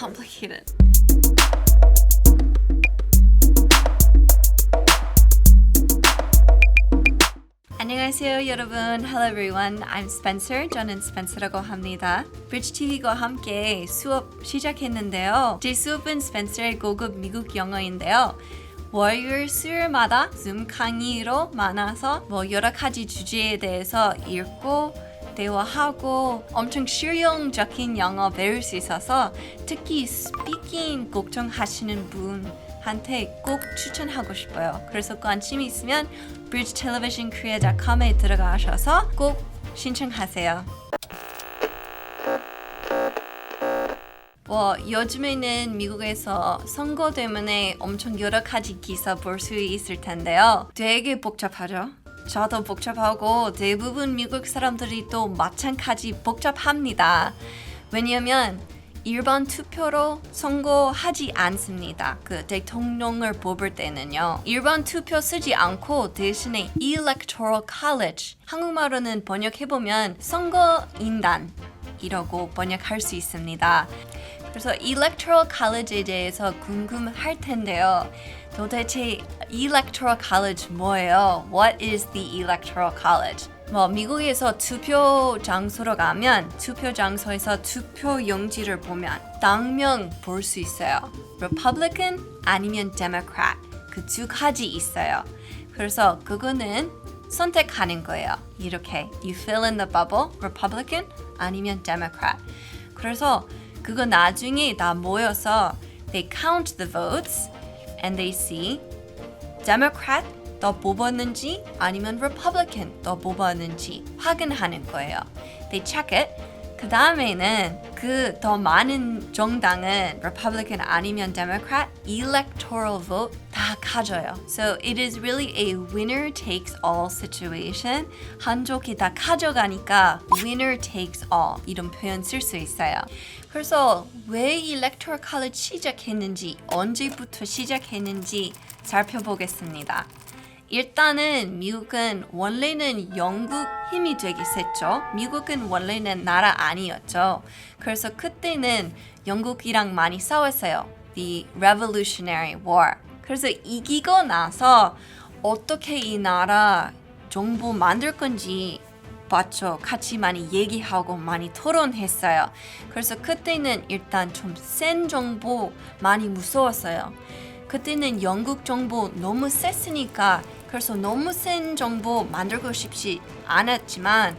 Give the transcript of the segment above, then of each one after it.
complicated. 안녕하세요 여러분. Hello everyone. I'm Spencer. 저는 Spencer라고 합니다. Bridge TV와 함께 수업 시작했는데요. 제 수업은 Spencer의 고급 미국 영어인데요. 월요일 수요일마다 줌 강의로 만나서 뭐 여러 가지 주제에 대해서 읽고 대화하고 엄청 실용적인 영어 배울 수 있어서 특히 스피킹 걱정하시는 분한테 꼭 추천하고 싶어요. 그래서 관심 있으면 bridgetelevisionkorea.com에 들어가셔서 꼭 신청하세요. 뭐 요즘에는 미국에서 선거 때문에 엄청 여러 가지 기사 볼 수 있을 텐데요. 되게 복잡하죠. 저도 복잡하고 대부분 미국 사람들이 또 마찬가지 복잡합니다. 왜냐면 일반 투표로 선거하지 않습니다. 그 대통령을 뽑을 때는요. 일반 투표 쓰지 않고 대신에 electoral college 한국말로는 번역해보면 선거인단 이라고 번역할 수 있습니다. 그래서 electoral college에 대해서 궁금할 텐데요. 도대체 electoral college 뭐예요? What is the electoral college? 뭐 미국에서 투표 장소로 가면 투표 장소에서 투표 용지를 보면 당명 볼 수 있어요. Republican 아니면 Democrat 그 두 가지 있어요. 그래서 그거는 선택하는 거예요. 이렇게 you fill in the bubble Republican 아니면 Democrat. 그래서 그거 나중에 다 모여서 they count the votes and they see Democrat 더 뽑았는지 아니면 Republican 더 뽑았는지 확인하는 거예요. They check it. 그 다음에는 그 더 많은 정당은 Republican 아니면 Democrat electoral vote 다 가져요. So it is really a winner takes all situation. 한쪽이 다 가져가니까 winner takes all 이런 표현 쓸 수 있어요. 그래서 왜 electoral college 시작했는지 언제부터 시작했는지 살펴보겠습니다. 일단은 미국은 원래는 영국 힘이 되게 셌죠. 미국은 원래는 나라 아니었죠. 그래서 그때는 영국이랑 많이 싸웠어요. The Revolutionary War. 그래서 이기고 나서 어떻게 이 나라 정부 만들 건지 봤죠. 같이 많이 얘기하고 많이 토론했어요. 그래서 그때는 일단 좀 센 정보 많이 무서웠어요. 그때는 영국 정보 너무 셌으니까 그래서 너무 센 정보 만들고 싶지 않았지만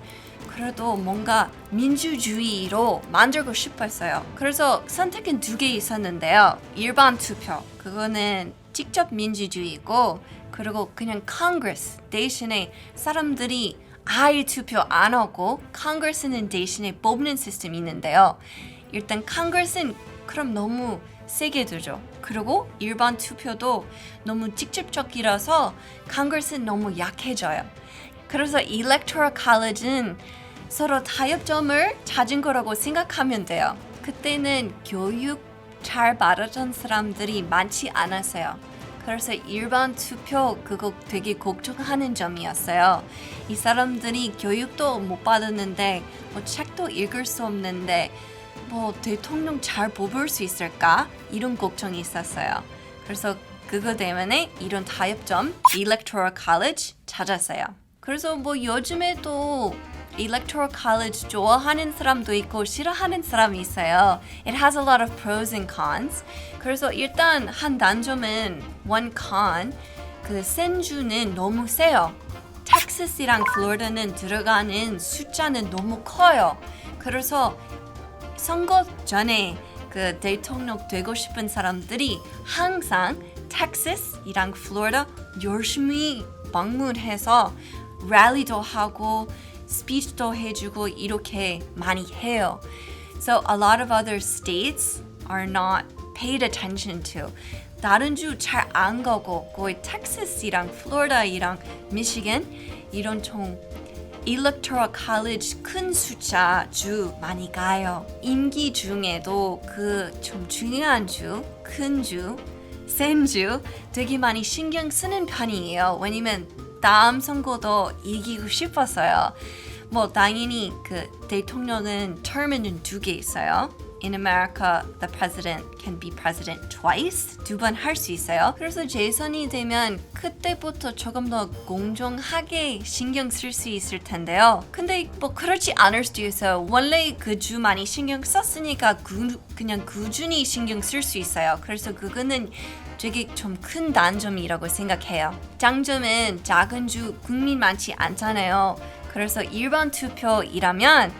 그래도 뭔가 민주주의로 만들고 싶었어요. 그래서 선택은 두 개 있었는데요. 일반 투표 그거는 직접 민주주의고 그리고 그냥 컨그레스 대신에 사람들이 아예 투표 안 하고 컨그레스는 대신에 뽑는 시스템이 있는데요. 일단 컨그레스는 그럼 너무 세게 두죠. 그리고 일반 투표도 너무 직접적이라서 컨그레스는 너무 약해져요. 그래서 electoral college는 서로 타협점을 찾은 거라고 생각하면 돼요. 그때는 교육 잘 받았던 사람들이 많지 않았어요. 그래서 일반 투표 그거 되게 걱정하는 점이었어요. 이 사람들이 교육도 못 받았는데 뭐 책도 읽을 수 없는데 뭐 대통령 잘 뽑을 수 있을까 이런 걱정이 있었어요. 그래서 그거 때문에 이런 타협점 electoral college 찾았어요. 그래서 뭐 요즘에도 electoral college 좋아하는 사람도 있고 싫어하는 사람이 있어요. It has a lot of pros and cons. 그래서 일단 한 단점은 one con 그 센주는 너무 세요. 텍사스랑 플로리다는 들어가는 숫자는 너무 커요. 그래서 선거 전에 그 대통령 되고 싶은 사람들이 항상 텍사스이랑 플로리다 열심히 방문해서 랠리도 하고 스피치도 해주고 이렇게 많이 해요. So a lot of other states are not paid attention to. 다른 주 잘 안 가고 거의 텍사스랑 플로리다이랑 미시간 이런 총 electoral college 큰 숫자 주 많이 가요. 임기 중에도 그 좀 중요한 주, 큰 주, 센 주 되게 많이 신경 쓰는 편이에요. 왜냐면 다음 선거도 이기고 싶었어요. 뭐 당연히 그 대통령은 term은 두 개 있어요. In America the president can be president twice 두 번 할 수 있어요. 그래서 재선이 되면 그때부터 조금 더 공정하게 신경 쓸 수 있을 텐데요. 근데 뭐 그렇지 않을 수도 있어요. 원래 그 주 많이 신경 썼으니까 그, 그냥 꾸준히 신경 쓸 수 있어요. 그래서 그거는 되게 좀 큰 단점이라고 생각해요. 장점은 작은 주 국민 많지 않잖아요. 그래서 일반 투표이라면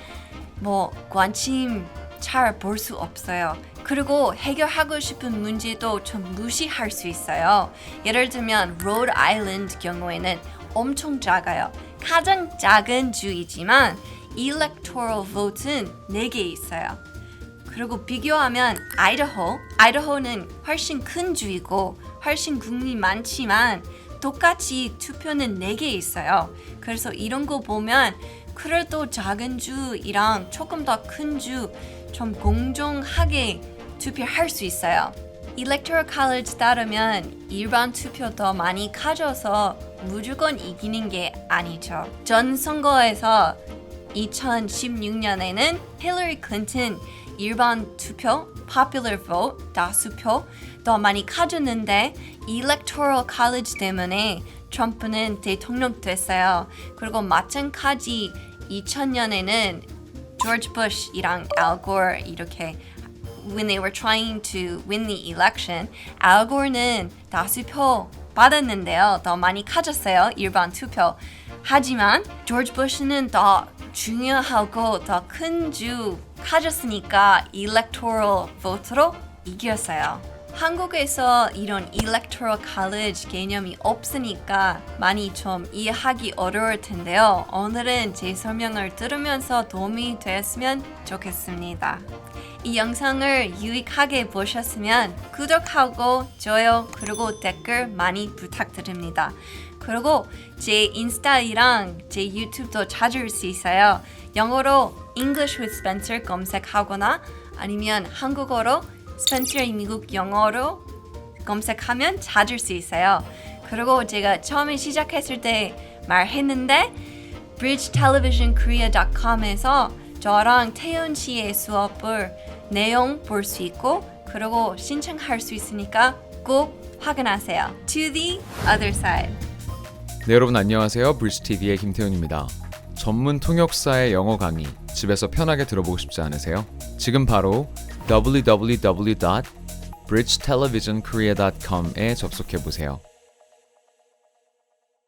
뭐 관심 잘 볼 수 없어요. 그리고 해결하고 싶은 문제도 좀 무시할 수 있어요. 예를 들면 로드 아일랜드 경우에는 엄청 작아요. 가장 작은 주이지만 electoral vote는 4개 있어요. 그리고 비교하면 아이다호, 아이다호는 훨씬 큰 주이고 훨씬 국민 많지만 똑같이 투표는 4개 있어요. 그래서 이런 거 보면 그래도 작은 주이랑 조금 더 큰 주 좀 공정하게 투표할 수 있어요. Electoral College 따르면 일반 투표 더 많이 가져서 무조건 이기는 게 아니죠. 전 선거에서 2016년에는 힐러리 클린턴 일반 투표, popular vote, 다수표 더 많이 가졌는데 electoral college 때문에 트럼프는 대통령 됐어요. 그리고 마찬가지 2000년에는 조지 부시랑 알고르 이렇게 when they were trying to win the election, 알 고르는 다수표 받았는데요. 더 많이 가졌어요. 일반 투표. 하지만 조지 부시는 더 중요하고 더 큰 주 가졌으니까 electoral vote로 이겼어요. 한국에서 이런 electoral college 개념이 없으니까 많이 좀 이해하기 어려울 텐데요. 오늘은 제 설명을 들으면서 도움이 되었으면 좋겠습니다. 이 영상을 유익하게 보셨으면 구독하고 좋아요 그리고 댓글 많이 부탁드립니다. 그리고 제 인스타이랑 제 유튜브도 찾을 수 있어요. 영어로 English with Spencer 검색하거나 아니면 한국어로 스펜서의 미국 영어로 검색하면 찾을 수 있어요. 그리고 제가 처음에 시작했을 때 말했는데 bridgetelevisionkorea.com에서 저랑 태연 씨의 수업을 내용 볼 수 있고 그리고 신청할 수 있으니까 꼭 확인하세요. To the other side. 네 여러분 안녕하세요 브리스TV의 김태훈입니다 전문 통역사의 영어 강의 집에서 편하게 들어보고 싶지 않으세요? 지금 바로 www.bridgetelevisionkorea.com에 접속해 보세요